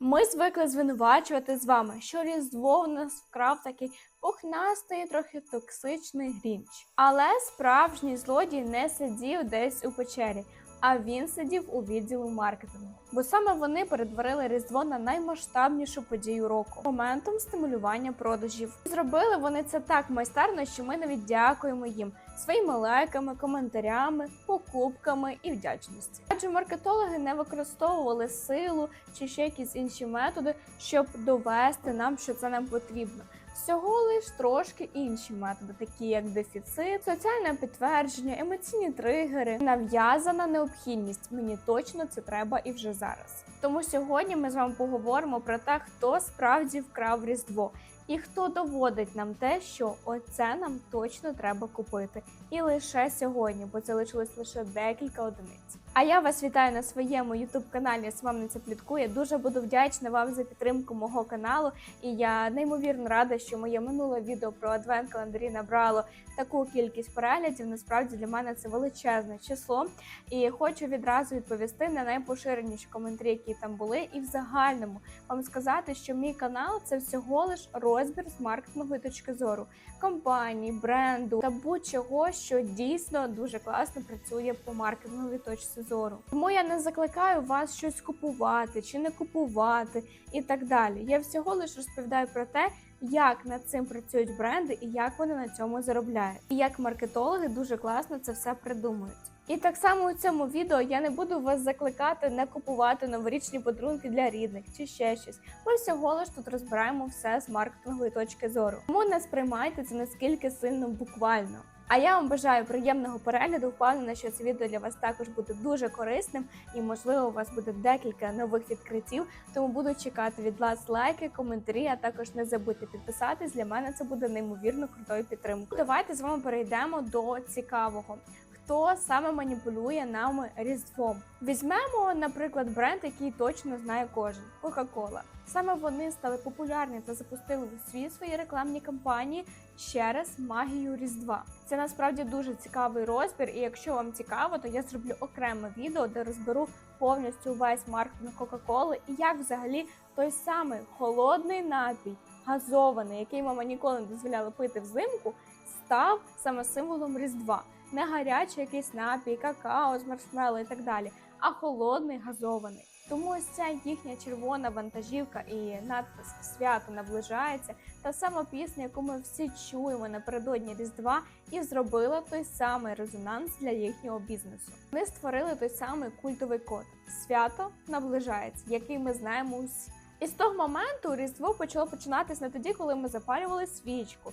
Ми звикли звинувачувати з вами, що Різдво в нас вкрав такий пухнастий, трохи токсичний грінч. Але справжній злодій не сидів десь у печері, а він сидів у відділу маркетингу. Бо саме вони перетворили Різдво на наймасштабнішу подію року моментом стимулювання продажів. Зробили вони це так майстерно, що ми навіть дякуємо їм своїми лайками, коментарями, покупками і вдячності. Адже маркетологи не використовували силу чи ще якісь інші методи, щоб довести нам, що це нам потрібно. Всього лиш трошки інші методи, такі як дефіцит, соціальне підтвердження, емоційні тригери, нав'язана необхідність. Мені точно це треба і вже зараз. Тому сьогодні ми з вами поговоримо про те, хто справді вкрав Різдво. І хто доводить нам те, що оце нам точно треба купити, і лише сьогодні, бо це лишилось лише декілька одиниць. А я вас вітаю на своєму youtube каналі з вами це пліткує. Дуже буду вдячна вам за підтримку мого каналу. І я неймовірно рада, що моє минуле відео про адвент календарі набрало таку кількість переглядів. Насправді для мене це величезне число. І хочу відразу відповісти на найпоширеніші коментарі, які там були. І в загальному вам сказати, що мій канал це всього лиш розбір з маркетингової точки зору компанії, бренду та будь-чого, що дійсно дуже класно працює по маркетинговій точці зору. Тому я не закликаю вас щось купувати чи не купувати і так далі. Я всього лиш розповідаю про те, як над цим працюють бренди і як вони на цьому заробляють, і як маркетологи дуже класно це все придумують. І так само у цьому відео я не буду вас закликати не купувати новорічні подарунки для рідних чи ще щось. Ми всього лиш тут розбираємо все з маркетингової точки зору. Тому не сприймайте це наскільки сильно буквально. А я вам бажаю приємного перегляду. Впевнена, що це відео для вас також буде дуже корисним і, можливо, у вас буде декілька нових відкриттів. Тому буду чекати від вас лайки, коментарі. А також не забудьте підписатись. Для мене це буде неймовірно крутою підтримкою. Давайте з вами перейдемо до цікавого. Хто саме маніпулює нами різдвом? Візьмемо, наприклад, бренд, який точно знає кожен Coca-Cola. Саме вони стали популярні та запустили у світ свої рекламні кампанії через магію Різдва. Це насправді дуже цікавий розбір, і якщо вам цікаво, то я зроблю окреме відео, де розберу повністю весь маркетинг Кока-Коли і як взагалі той самий холодний напій, газований, який мама ніколи не дозволяла пити взимку, став саме символом Різдва. Не гарячий якийсь напій, какао з маршмеллоу і так далі, а холодний газований. Тому ось ця їхня червона вантажівка і надпис свято наближається. Та сама пісня, яку ми всі чуємо напередодні Різдва, і зробила той самий резонанс для їхнього бізнесу. Вони створили той самий культовий код свято наближається, який ми знаємо усі. І з того моменту Різдво почало починатись не тоді, коли ми запалювали свічку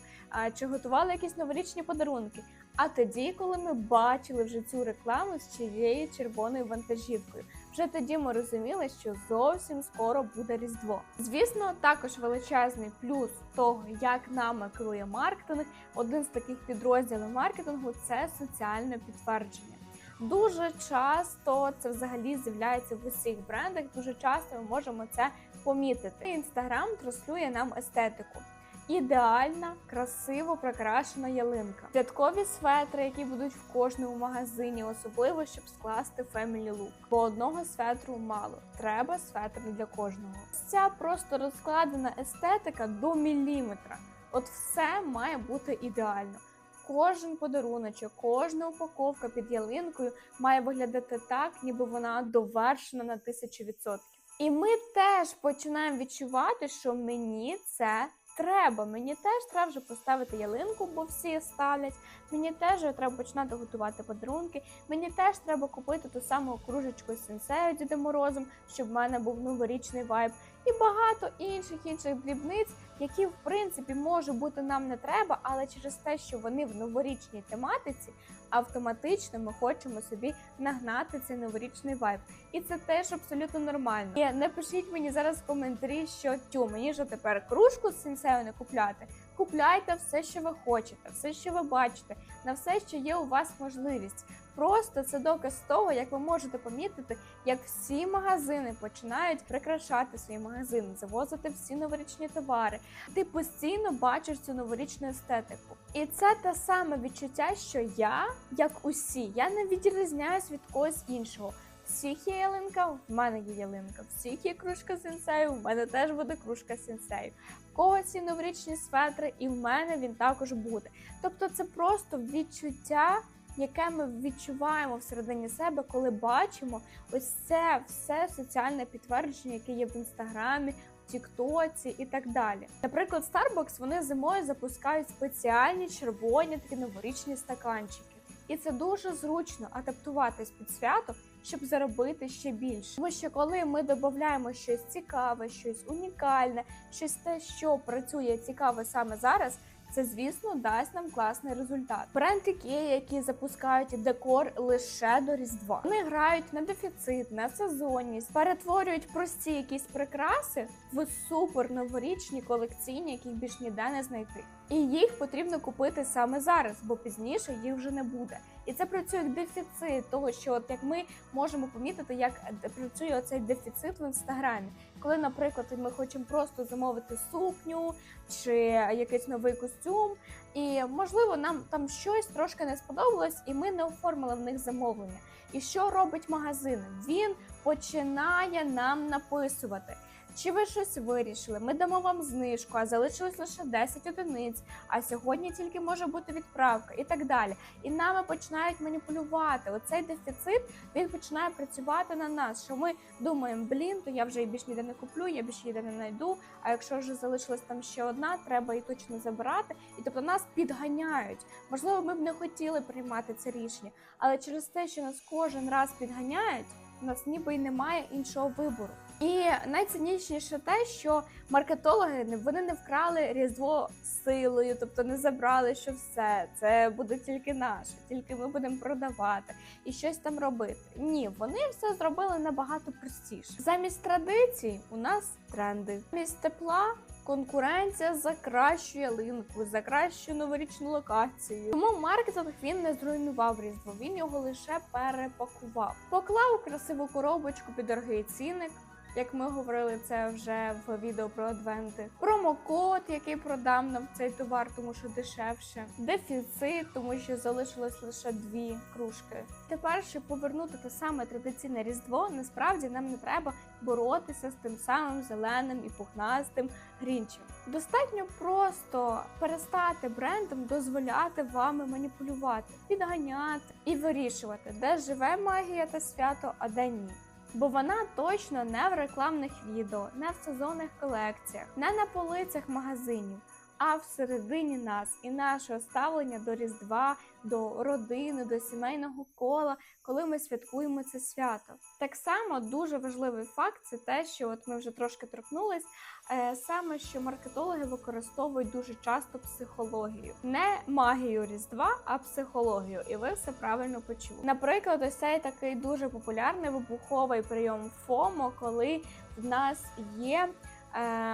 чи готували якісь новорічні подарунки, а тоді, коли ми бачили вже цю рекламу з цією червоною вантажівкою. Вже тоді ми розуміли, що зовсім скоро буде Різдво. Звісно, також величезний плюс того, як нами керує маркетинг. Один з таких підрозділів маркетингу це соціальне підтвердження. Дуже часто це взагалі з'являється в усіх брендах. Дуже часто ми можемо це помітити. Інстаграм транслює нам естетику. Ідеальна, красиво прикрашена ялинка, святкові светри, які будуть в кожному магазині, особливо щоб скласти family look. Бо одного светру мало, треба светр для кожного. Ця просто розкладена естетика до міліметра. От все має бути ідеально. Кожен подаруночок, кожна упаковка під ялинкою має виглядати так, ніби вона довершена на тисячу відсотків. І ми теж починаємо відчувати, що мені це треба. Мені теж треба вже поставити ялинку, бо всі ставлять. Мені теж треба починати готувати подарунки. Мені теж треба купити ту саму кружечку сенсею Дідом Морозом, щоб в мене був новорічний вайб. І багато інших інших дрібниць, які в принципі може бути нам не треба, але через те, що вони в новорічній тематиці, автоматично ми хочемо собі нагнати цей новорічний вайб. І це теж абсолютно нормально. І не пишіть мені зараз в коментарі, що тю, мені ж тепер кружку з сенсею не купляти. Купляйте все, що ви хочете, все, що ви бачите, на все, що є у вас можливість. Просто це доказ того, як ви можете помітити, як всі магазини починають прикрашати свої магазини, завозити всі новорічні товари. Ти постійно бачиш цю новорічну естетику. І це те саме відчуття, що я, як усі, я не відрізняюсь від когось іншого. всіх є ялинка, в мене є ялинка. Всіх є кружка сенсею, в мене теж буде кружка сенсею. В когось є новорічні светри, і в мене він також буде. Тобто, це просто відчуття, яке ми відчуваємо всередині себе, коли бачимо ось це все соціальне підтвердження, яке є в інстаграмі. Тіктоці і так далі. Наприклад, Starbucks вони зимою запускають спеціальні червоні такі новорічні стаканчики. І це дуже зручно адаптуватись під свято, щоб заробити ще більше. Тому що коли ми додаємо щось цікаве, щось унікальне, щось те, що працює цікаво саме зараз. Це, звісно, дасть нам класний результат. Бренд IKEA, які запускають декор лише до Різдва. Вони грають на дефіцит, на сезонність, перетворюють прості якісь прикраси в супер новорічні колекційні, яких більш ніде не знайти. І їх потрібно купити саме зараз, бо пізніше їх вже не буде. І це працює як дефіцит того, що от як ми можемо помітити, як працює оцей дефіцит в інстаграмі. Коли, наприклад, ми хочемо просто замовити сукню чи якийсь новий костюм, і можливо нам там щось трошки не сподобалось, і ми не оформили в них замовлення. І що робить магазин? Він починає нам написувати. Чи ви щось вирішили? Ми дамо вам знижку, а залишилось лише 10 одиниць. А сьогодні тільки може бути відправка і так далі. І нами починають маніпулювати. Оцей дефіцит він починає працювати на нас. Що ми думаємо, блін, то я вже і більш ніде не куплю, я більше ніде не знайду. А якщо вже залишилась там ще одна, треба її точно забирати. І тобто нас підганяють. Можливо, ми б не хотіли приймати це рішення, але через те, що нас кожен раз підганяють, у нас ніби й немає іншого вибору. І найцінніше те, що маркетологи вони не вкрали різдво силою, тобто не забрали, що все це буде тільки наше, тільки ми будемо продавати і щось там робити. Ні, вони все зробили набагато простіше. Замість традицій у нас тренди. Замість тепла. Конкуренція за кращу ялинку, за кращу новорічну локацію. Тому маркетинг він не зруйнував різдво, він його лише перепакував. Поклав красиву коробочку під дорогий цінник, як ми говорили це вже в відео про адвенти. Промокод, який продам нам цей товар, тому що дешевше. Дефіцит, тому що залишилось лише дві кружки. Тепер, щоб повернути те саме традиційне різдво, насправді нам не треба боротися з тим самим зеленим і пухнастим грінчем. Достатньо просто перестати брендам дозволяти вами маніпулювати, підганяти і вирішувати, де живе магія та свято, а де ні. Бо вона точно не в рекламних відео, не в сезонних колекціях, не на полицях магазинів, а всередині нас і нашого ставлення до Різдва, до родини, до сімейного кола, коли ми святкуємо це свято. Так само дуже важливий факт це те, що от ми вже трошки торкнулись, е, саме що маркетологи використовують дуже часто психологію, не магію Різдва, а психологію. І ви все правильно почули. Наприклад, ось цей такий дуже популярний вибуховий прийом ФОМО, коли в нас є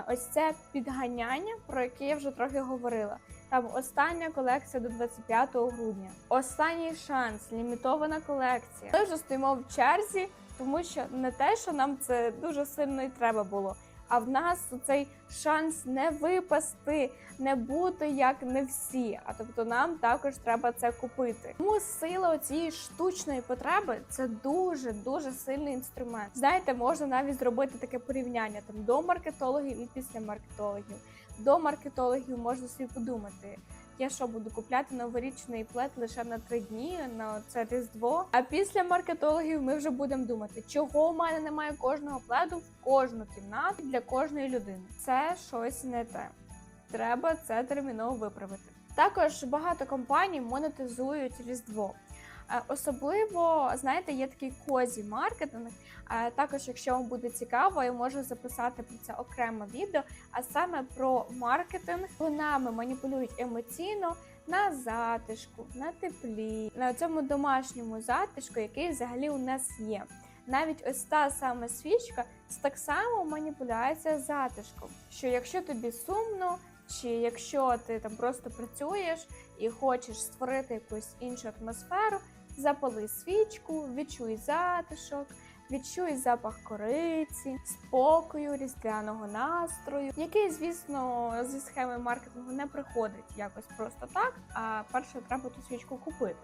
ось це підганяння, про яке я вже трохи говорила. Там остання колекція до 25 грудня. Останній шанс, лімітована колекція. Ми вже стоїмо в черзі, тому що не те, що нам це дуже сильно і треба було. А в нас цей шанс не випасти, не бути як не всі. А тобто нам також треба це купити. Тому сила цієї штучної потреби це дуже дуже сильний інструмент. Знаєте, можна навіть зробити таке порівняння там до маркетологів і після маркетологів. До маркетологів можна собі подумати. Я що буду купляти новорічний плед лише на три дні на це різдво. А після маркетологів ми вже будемо думати, чого у мене немає кожного пледу в кожну кімнату для кожної людини. Це щось не те. Треба це терміново виправити. Також багато компаній монетизують різдво. Е, Особливо, знаєте, є такий козі маркетинг. Е, Також, якщо вам буде цікаво, я можу записати про це окреме відео, а саме про маркетинг. Нами маніпулюють емоційно на затишку, на теплі, на цьому домашньому затишку, який взагалі у нас є. Навіть ось та сама свічка так само маніпуляція затишком. Що якщо тобі сумно, чи якщо ти там просто працюєш і хочеш створити якусь іншу атмосферу, запали свічку, відчуй затишок, відчуй запах кориці, спокою, різдвяного настрою, який, звісно, зі схеми маркетингу не приходить якось просто так. А перше треба ту свічку купити.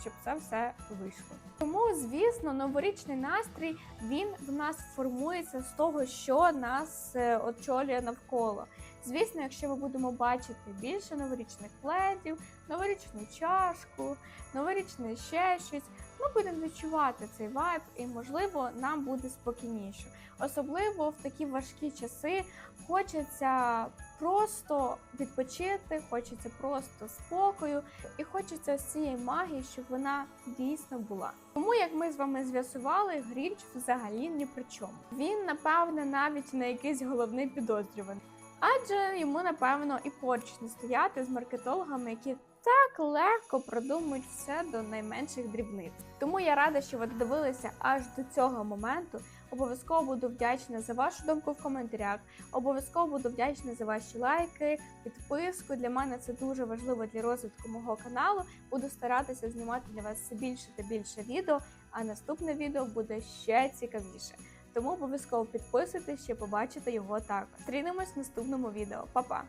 Щоб це все вийшло. Тому, звісно, новорічний настрій він в нас формується з того, що нас е, очолює навколо. Звісно, якщо ми будемо бачити більше новорічних пледів, новорічну чашку, новорічне ще щось, ми будемо відчувати цей вайб, і можливо нам буде спокійніше. Особливо в такі важкі часи хочеться просто відпочити, хочеться просто спокою, і хочеться ось цієї магії, щоб вона дійсно була. Тому як ми з вами з'ясували, Грінч взагалі ні при чому. Він, напевне, навіть не якийсь головний підозрюваний. Адже йому, напевно, і поруч не стояти з маркетологами, які так легко продумують все до найменших дрібниць. Тому я рада, що ви додивилися аж до цього моменту. Обов'язково буду вдячна за вашу думку в коментарях. Обов'язково буду вдячна за ваші лайки, підписку. Для мене це дуже важливо для розвитку мого каналу. Буду старатися знімати для вас все більше та більше відео, а наступне відео буде ще цікавіше. Тому обов'язково підписуйтесь, щоб побачити його також. Зустрінемось в наступному відео. Па-па!